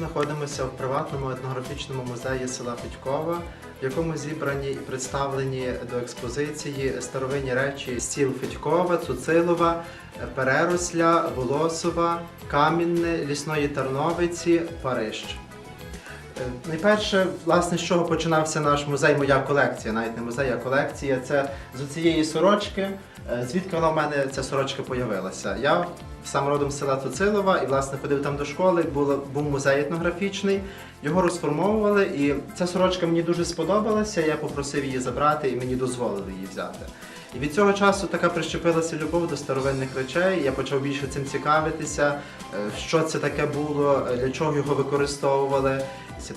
знаходимося в приватному етнографічному музеї села Федькова, в якому зібрані і представлені до експозиції старовинні речі сіл Федькова, Цуцилова, Переросля, Волосова, Камінне, Лісної Тарновиці, Париж. Е, Найперше, власне, з чого починався наш музей, моя колекція, навіть не музей, а колекція. Це з цієї сорочки. Е, Звідки вона в мене ця сорочка появилася? Я сам родом з села Туцилова і власне ходив там до школи. Було, був музей етнографічний, його розформовували, і ця сорочка мені дуже сподобалася. Я попросив її забрати і мені дозволили її взяти. І від цього часу така прищепилася любов до старовинних речей. Я почав більше цим цікавитися, е, що це таке було, е, для чого його використовували.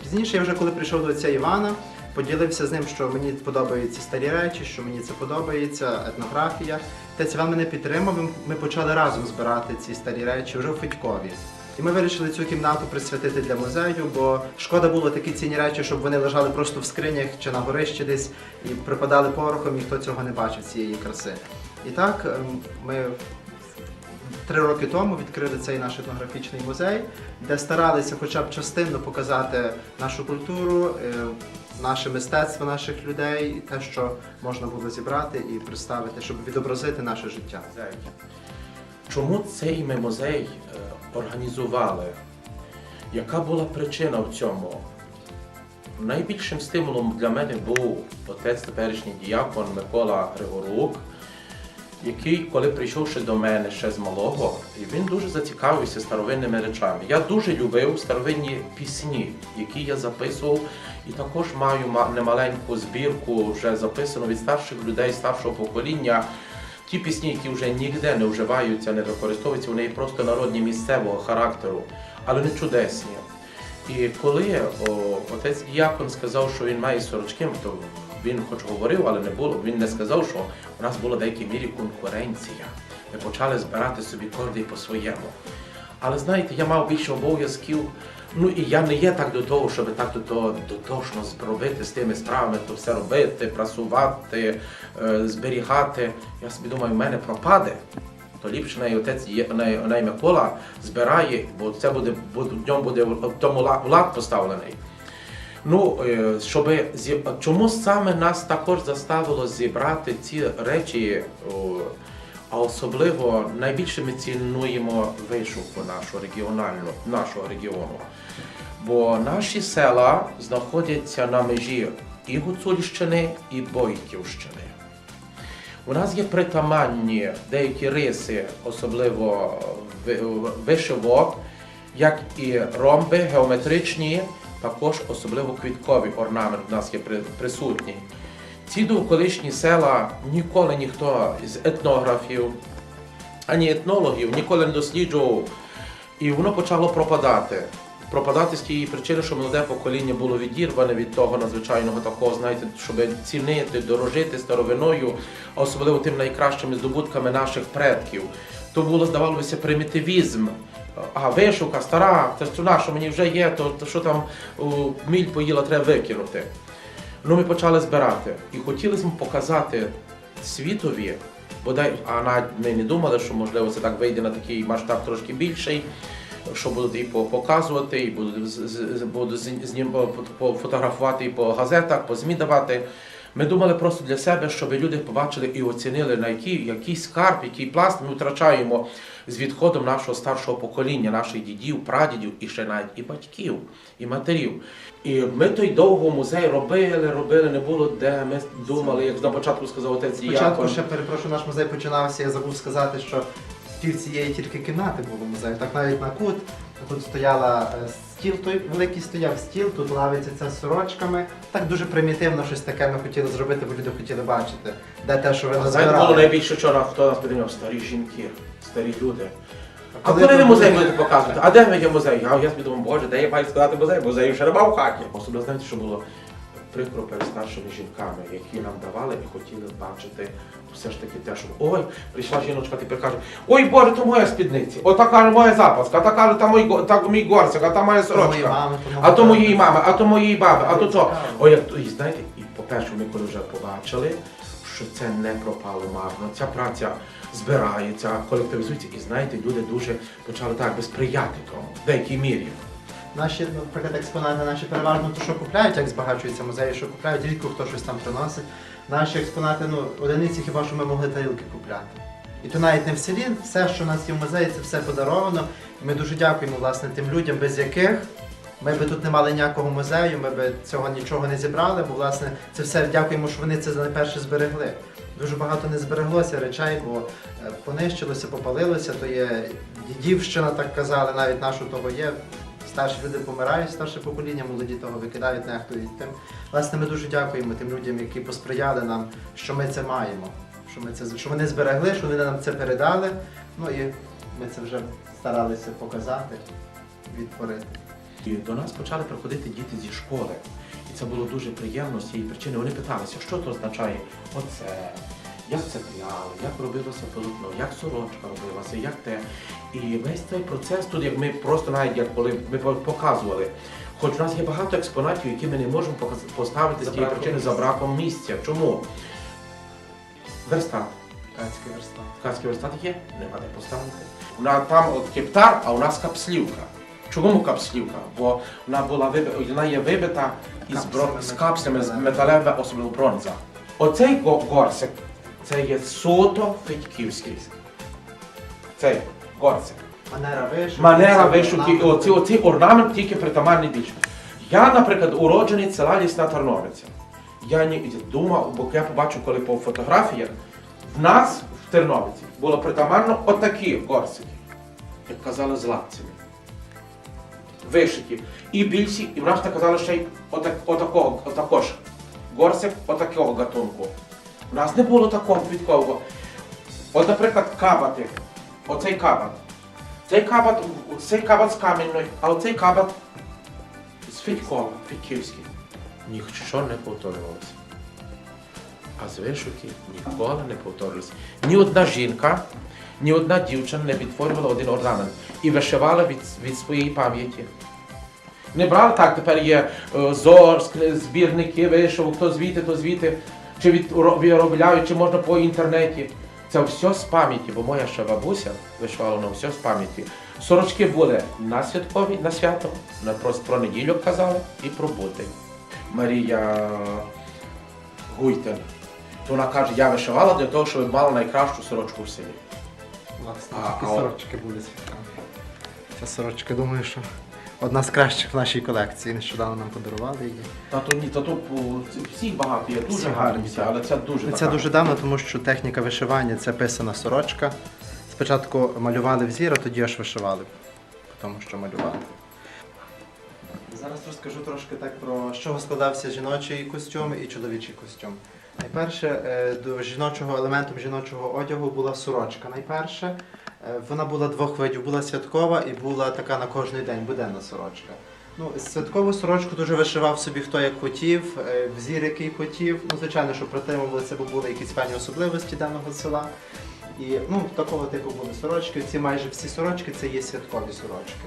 Пізніше, я вже коли прийшов до отця Івана, поділився з ним, що мені подобаються старі речі, що мені це подобається, етнографія. Отець Іван мене підтримав. Ми почали разом збирати ці старі речі вже в Федькові. І ми вирішили цю кімнату присвятити для музею, бо шкода було такі цінні речі, щоб вони лежали просто в скринях чи на горищі десь і припадали порохом, ніхто цього не бачив, цієї краси. І так ем, ми три роки тому відкрили цей наш етнографічний музей, де старалися хоча б частинно показати нашу культуру, е, наше мистецтво наших людей, те, що можна було зібрати і представити, щоб відобразити наше життя. Чому цей ми музей е, організували? Яка була причина в цьому? Найбільшим стимулом для мене був отець теперішній діякон Микола Григорук, який, коли прийшов ще до мене ще з малого, він дуже зацікавився старовинними речами. Я дуже любив старовинні пісні, які я записував, і також маю немаленьку збірку вже записану від старших людей старшого покоління. Ті пісні, які вже ніде не вживаються, не використовуються, вони просто народні місцевого характеру, але не чудесні. І коли о, отець Діякон сказав, що він має сорочки, то він хоч говорив, але не було. Він не сказав, що у нас була в деякій мірі конкуренція. Ми почали збирати собі кожний по-своєму. Але знаєте, я мав більше обов'язків. Ну і я не є так до того, щоб так до того дотошно зробити з тими справами, то все робити, прасувати, е, зберігати. Я собі думаю, в мене пропаде. То ліпше най отець є- най, най Микола збирає, бо це буде, бо в ньому буде в тому лад поставлений. Ну, е, щоб чому саме нас також заставило зібрати ці речі, а особливо найбільше ми цінуємо вишивку нашу регіональну, нашого регіону. Бо наші села знаходяться на межі і Гуцульщини, і Бойківщини. У нас є притаманні деякі риси, особливо ви- вишивок, як і ромби геометричні, також особливо квітковий орнамент у нас є при- присутній. Ці довколишні села ніколи ніхто з етнографів, ані етнологів ніколи не досліджував, і воно почало пропадати. Пропадати з тієї причини, що молоде покоління було відірване від того надзвичайного такого, знаєте, щоб цінити, дорожити старовиною, а особливо тим найкращими здобутками наших предків. То було, здавалося, примітивізм. А вишивка стара, це що мені вже є, то, то що там міль поїла, треба викинути. Ну, ми почали збирати і хотіли б показати світові, бодай, а навіть ми не думали, що можливо це так вийде на такий масштаб трошки більший, що будуть і показувати, і будуть, з- з- з- будуть з- з по- фотографувати і по газетах, по ЗМІ давати. Ми думали просто для себе, щоб люди побачили і оцінили, на який, який скарб, який пласт ми втрачаємо з відходом нашого старшого покоління, наших дідів, прадідів і ще навіть і батьків, і матерів. І ми той довго музей робили, робили, не було де. Ми думали, як на початку сказав отець Спочатку ще перепрошую, наш музей починався. Я забув сказати, що пів цієї тільки кімнати було музею. Так навіть на кут. Тут стояла е, стіл, той великий стояв стіл, тут лавиться це з сорочками. Так дуже примітивно щось таке ми хотіли зробити, бо люди хотіли бачити, де те, що ви Знаєте, було найбільше, вчора, хто нас підняв? Старі жінки, старі люди. А коли ви музей будете- показувати? А де ви є музей? А я думав, боже, де я маю сказати музей? Музей вже нема в хаті. Особливо знаєте, що було прикро перед старшими жінками, які нам давали і хотіли бачити все ж таки те, що ой, прийшла жіночка, тепер каже, ой Боже, то моя спідниця, о та каже моя запаска, та каже, та мій, та мій горсик, а та моя сорочка. А то моєї мами, а то моєї баби, а то то. Ой, і знаєте, і по-перше, ми коли вже побачили, що це не пропало марно. Ця праця збирається, колективізується, і знаєте, люди дуже почали так би сприяти тому, в деякій мірі. Наші, наприклад, експонати наші переважно то, що купляють, як збагачуються музеї, що купляють, рідко хто щось там приносить. Наші експонати, ну, одиниці хіба що ми могли тарілки купляти. І то навіть не в селі, все, що у нас є в музеї, це все подаровано. І ми дуже дякуємо власне тим людям, без яких ми би тут не мали ніякого музею, ми би цього нічого не зібрали, бо власне це все дякуємо, що вони це найперше зберегли. Дуже багато не збереглося речей, бо е, понищилося, попалилося, то є дідівщина, так казали, навіть нашу того є. Старші люди помирають, старше покоління, молоді того викидають, нехтують тим. Власне, ми дуже дякуємо тим людям, які посприяли нам, що ми це маємо, що ми це що вони зберегли, що вони нам це передали. Ну і ми це вже старалися показати, відтворити. І до нас почали приходити діти зі школи. І це було дуже приємно з цієї причини. Вони питалися, що це означає оце, як це пляли, як робилося полотно, як сорочка робилася, як те. І весь цей процес тут, як ми просто навіть як коли ми показували. Хоч у нас є багато експонатів, які ми не можемо поставити з тієї причини за браком місця. Чому? Верстат. Ткацький верстат. Ткацький верстат є, нема де поставити. Вона там от кептар, а у нас капслівка. Чому капслівка? Бо вона була виби- вона є вибита із бро... З капслями з металеве, особливо бронза. Оцей го- горсик це є суто федьківський. Цей горсик. Манера вишивки. Манера це вишивки, оці, оцей орнамент тільки притаманний більше. Я, наприклад, уроджений села Лісна Тарновиця. Я ні, думав, бо я побачив, коли по фотографіях, в нас в Терновиці було притаманно отакі горсики, як казали, з лапцями. Вишиті. І більші, і в нас казали ще й отак, отакого, отакож. Горсик отакого гатунку. У нас не було такого квіткового. От, наприклад, кабати. Оцей кабат. Цей кабат, цей кабат з камінної, а оцей кабат з Федькова, Федьківський. Ніщо не повторювалося. А з вишивки ніколи не повторювалося. Ні одна жінка, ні одна дівчина не відтворювала один орнамент і вишивала від, від своєї пам'яті. Не брали так, тепер є е, зор, збірники вишивок, то звідти, то звідти, чи від, виробляють, чи можна по інтернеті. Це все з пам'яті, бо моя ще бабуся вишивала на все з пам'яті. Сорочки були на святкові, на свято, на про, про неділю казали і про будень. Марія Гуйтен. То вона каже, я вишивала для того, щоб мала найкращу сорочку в селі. Власне, А, такі а сорочки були святками. Ця сорочка, думаю, що одна з кращих в нашій колекції. Нещодавно нам подарували її. Та то ні, та то по- всіх багато є, дуже Всі гарні, всі, але це дуже Це дуже давно, тому що техніка вишивання це писана сорочка. Спочатку малювали взір, а тоді аж вишивали, тому що малювали. Зараз розкажу трошки так про з чого складався жіночий костюм і чоловічий костюм. Найперше, е, до жіночого елементом жіночого одягу була сорочка. Найперше, вона була двох видів, була святкова і була така на кожний день, буденна сорочка. Ну, святкову сорочку дуже вишивав собі хто як хотів, е, взір який хотів. Ну, звичайно, що притримувалися, бо були якісь певні особливості даного села. І ну, такого типу були сорочки. Ці майже всі сорочки це є святкові сорочки.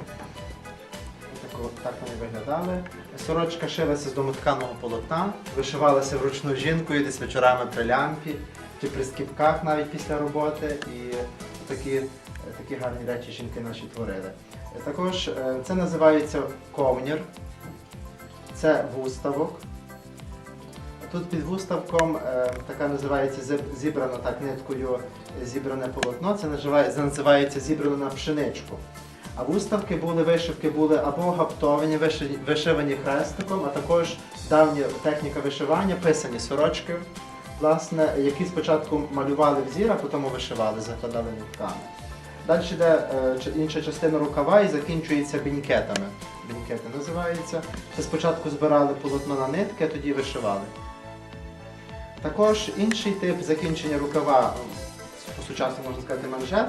Так, так вони виглядали. Сорочка шилася з домотканого полотна, вишивалася вручну жінкою десь вечорами при лямпі, чи при скіпках навіть після роботи. І такі, такі гарні речі жінки наші творили. Також е, це називається ковнір, це вуставок. Тут під вуставком е, така називається зіб- зібрано так ниткою зібране полотно. Це називає- називається зібрано на пшеничку. А вуставки були, вишивки були або гаптовані, вишивані хрестиком, а також давня техніка вишивання, писані сорочки, власне, які спочатку малювали взір, а потім вишивали, закладали нитками. Далі йде е, інша частина рукава і закінчується бінкетами. Бінкети називаються. Це спочатку збирали полотно на нитки, а тоді вишивали. Також інший тип закінчення рукава, по-сучасному можна сказати, манжет,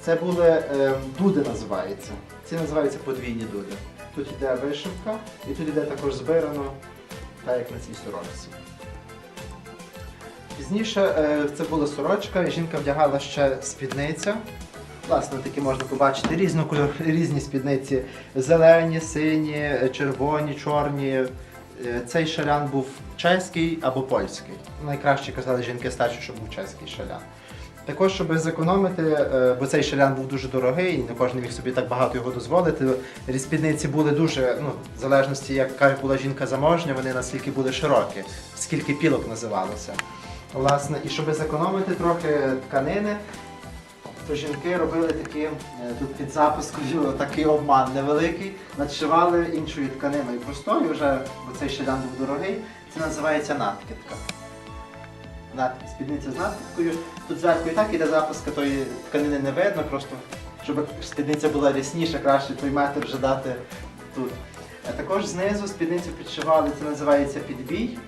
це були е, дуди називаються. Ці називаються подвійні дуди. Тут йде вишивка і тут йде також збирано, так як на цій сорочці. Пізніше е, це була сорочка, жінка вдягала ще спідниця. Власне, такі можна побачити різнокольор, різні спідниці: зелені, сині, червоні, чорні. Е, Цей шалян був чеський або польський. Найкраще казали жінки старші, що був чеський шалян. Також, щоб зекономити, е, бо цей шалян був дуже дорогий, не кожен міг собі так багато його дозволити. Спідниці були дуже, ну, в залежності, як була жінка заможня, вони наскільки були широкі, скільки пілок називалося. Власне, і щоб зекономити трохи тканини, то жінки робили такі, е, тут під запискою такий обман невеликий, надшивали іншою тканиною простою, вже, бо цей шалян був дорогий, це називається надкидка. Над, спідниця з надкидкою. Тут зверху і так іде записка, тої тканини не видно, просто щоб спідниця була рясніша, краще той метр вже дати тут. А також знизу спідницю підшивали, це називається підбій,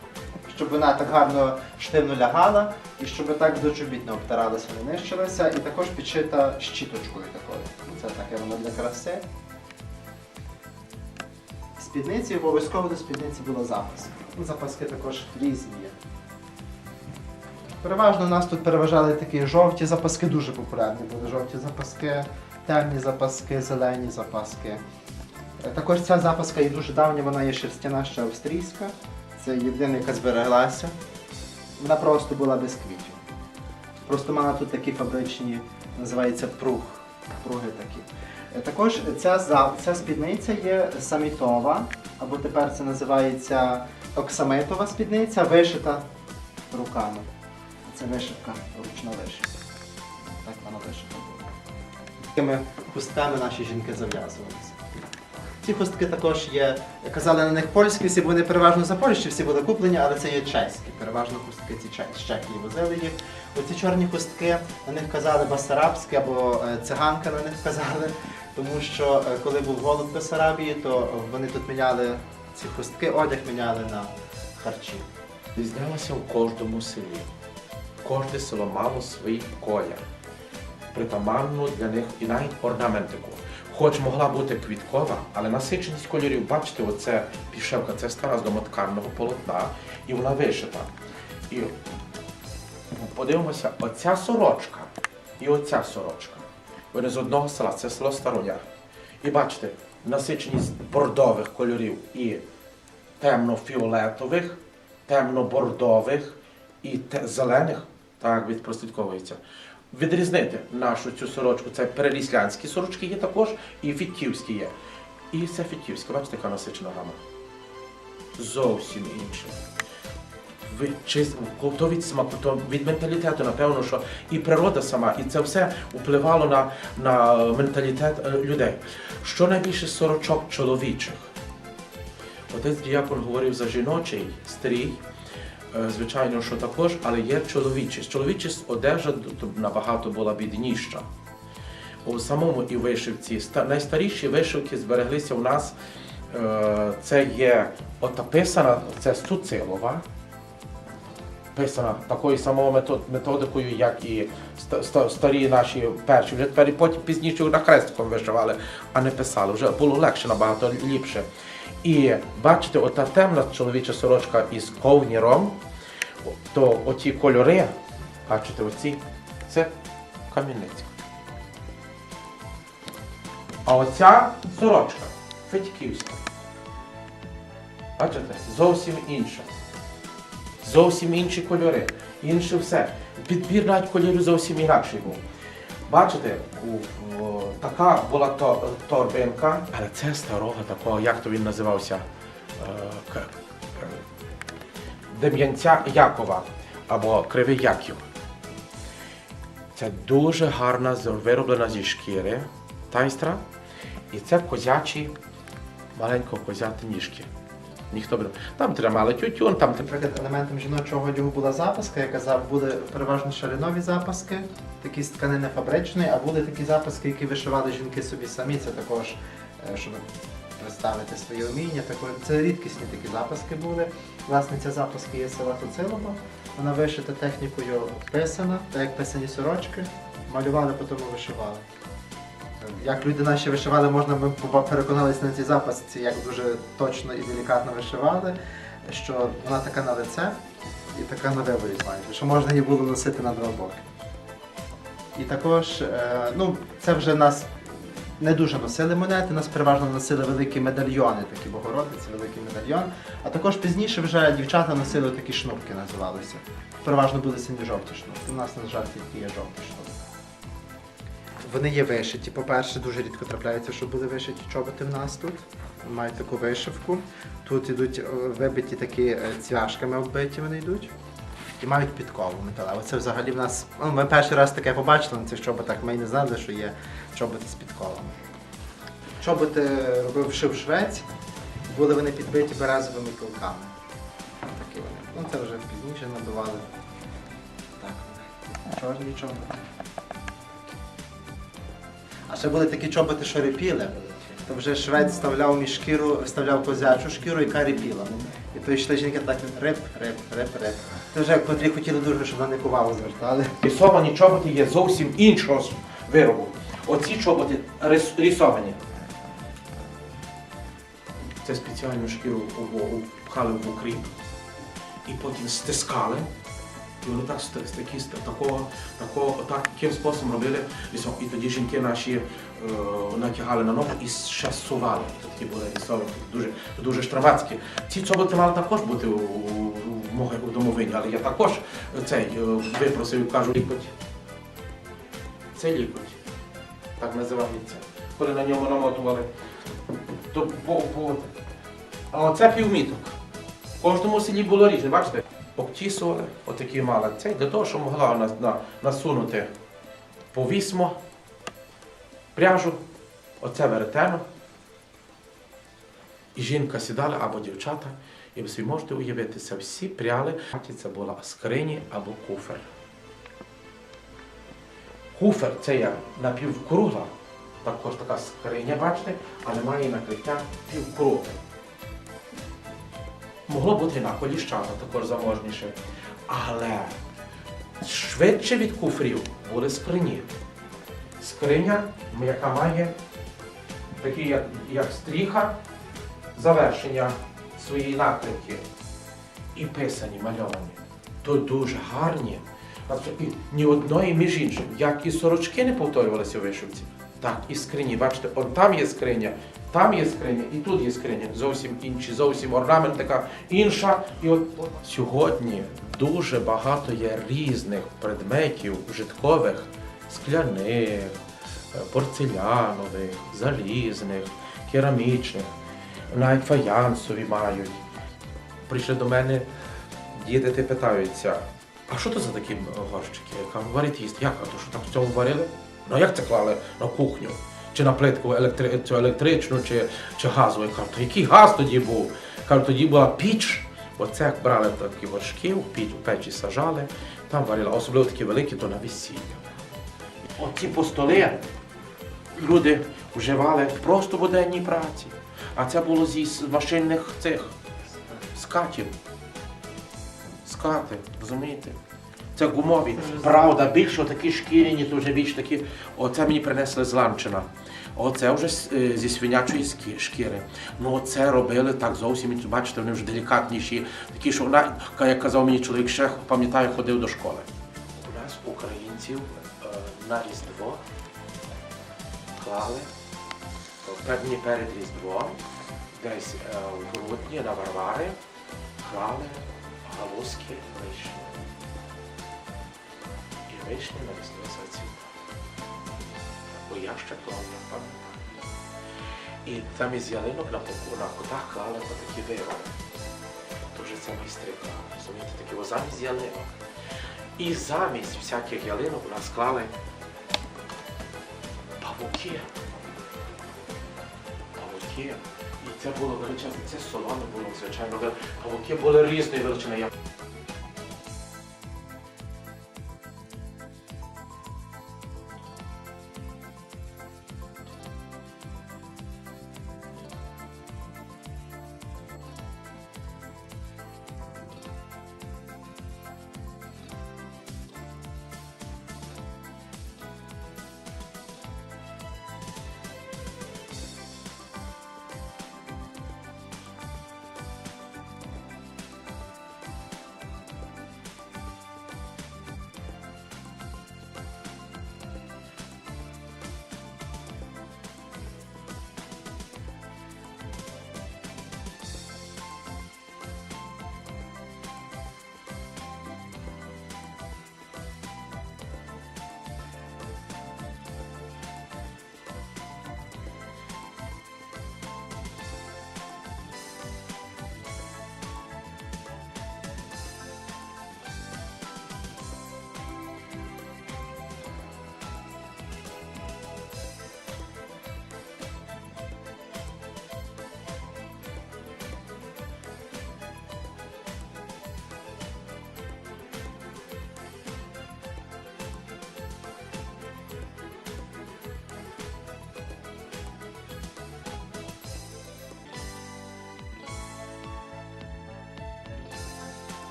щоб вона так гарно штивно лягала і щоб так до обтиралася, не нищилася, і також підшита щіточкою такою. Це таке воно для краси. Спідниці обов'язково до спідниці була запаска. Ну, запаски також різні. Переважно у нас тут переважали такі жовті запаски, дуже популярні були жовті запаски, темні запаски, зелені запаски. Також ця запаска є дуже давня, вона є шерстяна ще австрійська. Це єдина, яка збереглася. Вона просто була без квітів. Просто мала тут такі фабричні, називається пруг. Пруги такі. Е, Також ця, ця спідниця є самітова, або тепер це називається оксамитова спідниця, вишита руками. Це вишивка, ручна вишивка. Так вона вишита була. Такими хустками наші жінки зав'язувалися. Ці хустки також є, казали на них польські, всі вони переважно за Польщі, всі були куплені, але це є чеські. Переважно хустки ці з Чехії возили їх. Оці чорні хустки на них казали басарабські або е, циганка на них казали, тому що е, коли був голод в Бесарабії, то вони тут міняли ці хустки, одяг міняли на харчі. Різнялася в кожному селі. Кожне село мало свій колір, притаманну для них і навіть орнаментику. Хоч могла бути квіткова, але насиченість кольорів, бачите, оце пішевка, це стара з домоткарного полотна, і вона вишита. І подивимося, оця сорочка і оця сорочка. Вони з одного села, це село Старояр. І бачите, насиченість бордових кольорів і темно-фіолетових, темно-бордових і зелених, так відпрослідковується. Відрізнити нашу цю сорочку, це переліслянські сорочки є також, і фіттівські є. І це фіттівська, бачите, яка насичена гама. Зовсім інше. Ви- Чи то від смаку, то від менталітету, напевно, що і природа сама, і це все впливало на, на менталітет е, людей. Що найбільше сорочок чоловічих? Отець діякон говорив за жіночий стрій, звичайно, що також, але є чоловічий. Чоловіча одежа набагато була бідніша. У самому і вишивці. Найстаріші вишивки збереглися у нас. е, Це є ота писана, це Стуцилова, писана такою самою методикою, як і ста- ста- старі наші перші. Вже тепер потім пізніше на хрестиком вишивали, а не писали. Вже було легше, набагато ліпше. І бачите, ота темна чоловіча сорочка із ковніром, то оті кольори, бачите, оці, це кам'яниця. А оця сорочка Федьківська. Бачите, зовсім інша. Зовсім інші кольори, інше все. Підбір навіть кольорів зовсім інакший був. Бачите, у- о, така була то, торбинка, але це старого такого, як то він називався? Е, Дем'янця Якова або Кривий Яків. Це дуже гарна, вироблена зі шкіри тайстра. І це козячі, маленько козяти ніжки. Ніхто б Там тримали тютюн, там Наприклад, елементом жіночого одягу була запаска, яка за- були переважно шаринові запаски, такі з тканини фабричної, а були такі запаски, які вишивали жінки собі самі. Це також, е, щоб представити своє вміння. Це рідкісні такі запаски були. Власне, ця запаска є села Туцилово. Вона вишита технікою писана, так як писані сорочки. Малювали, потім вишивали. Як люди наші вишивали, можна ми переконалися на цій запасці, як дуже точно і делікатно вишивали, що вона така на лице і така на майже, що можна її було носити на два боки. І також, е, ну, це вже нас не дуже носили монети, нас переважно носили великі медальйони, такі Богородиці, великий медальйон. А також пізніше вже дівчата носили такі шнурки, називалися. Переважно були сині-жовті шнурки. У нас, на жаль, тільки є жовті шнурки. Вони є вишиті. По-перше, дуже рідко трапляється, що були вишиті чоботи в нас тут. Мають таку вишивку. Тут йдуть е, вибиті такі е, цвяшками оббиті вони йдуть. І мають підкову металеву. Це взагалі в нас. Ну, ми перший раз таке побачили на цих чоботах. Ми й не знали, що є чоботи з підковами. Чоботи робив шив швець, були вони підбиті березовими кілками. Такі вони. Ну це вже пізніше набивали. Так. Чорні чоботи. А ще були такі чоботи, що репіли. То вже швець вставляв між шкіру, вставляв козячу шкіру, яка репіла. І то йшли жінки так рип, рип, рип, рип. Це вже котрі хотіли дуже, щоб не кувалу звертали. Рисовані чоботи є зовсім іншого виробу. Оці чоботи рис- рисовані. Це спеціальну шкіру у- у- пхали в укріп і потім стискали. І вони так такі, такого, такого, таким способом робили. І тоді жінки наші е, натягали на ногу і ще сували. Такі були рисовані, дуже, дуже штрафацькі. Ці чоботи мали також бути у, у, у, домовині, але я також цей е, випросив і кажу лікоть. Це лікоть. Так називається. Коли на ньому намотували. То, по, по, а оце півміток. В кожному селі було різне, бачите? Обтісували, отакі мали. Це для того, щоб могла на, на, насунути повісмо, пряжу, оце веретено. І жінка сідала або дівчата, і ви собі можете уявити, це всі пряли. Це була скрині або куфер. Куфер це є напівкругла, також така скриня, бачите, але має накриття півкругле. Могло бути на коліщата також заможніше. Але швидше від куфрів були скрині. Скриня, яка має такі, як, як стріха, завершення своєї накритки. І писані, мальовані. То дуже гарні. Тобто ні одної між іншим. Як і сорочки не повторювалися у вишивці, так і скрині. Бачите, от там є скриня, там є скриня, і тут є скриня. Зовсім інші, зовсім орнамент така інша. І от сьогодні дуже багато є різних предметів житкових, скляних, е, порцелянових, залізних, керамічних, навіть фаянсові мають. Прийшли до мене діти ти питаються, а що це за такі горщики? Я кажу, варить їсти. Як? А то що так в цьому варили? Ну як це клали на кухню? Чи на плитку електри... цю електричну, чи, чи газову? Я кажу, то який газ тоді був? Кажу, тоді була піч. Оце брали такі горшки, в печі сажали, там варили, особливо такі великі, то на весілля. Оці по столи люди вживали просто в буденній праці. А це було зі машинних цих скатів. Скати, розумієте? Це гумові. Правда, більше такі шкіряні, то вже більш такі. Оце мені принесли з Ланчина. Оце вже е, зі свинячої шкіри. Ну оце робили так зовсім, бачите, вони вже делікатніші, такі, що вона, як казав мені чоловік, ще пам'ятаю, ходив до школи. У нас українців е, на Різдво клали дні перед Різдвом, десь е, в грудні на Варвари клали галузки вишні. І вишні на Різдво зацвітали. Бо я ще того не пам'ятаю. І там із ялинок на, кутах клали такі вироби. Вже це майстри розумієте, такі замість ялинок. І замість всяких ялинок у нас клали павуки. Павуки. І це було величезне, це солоне було, звичайно. Павуки були різної величини.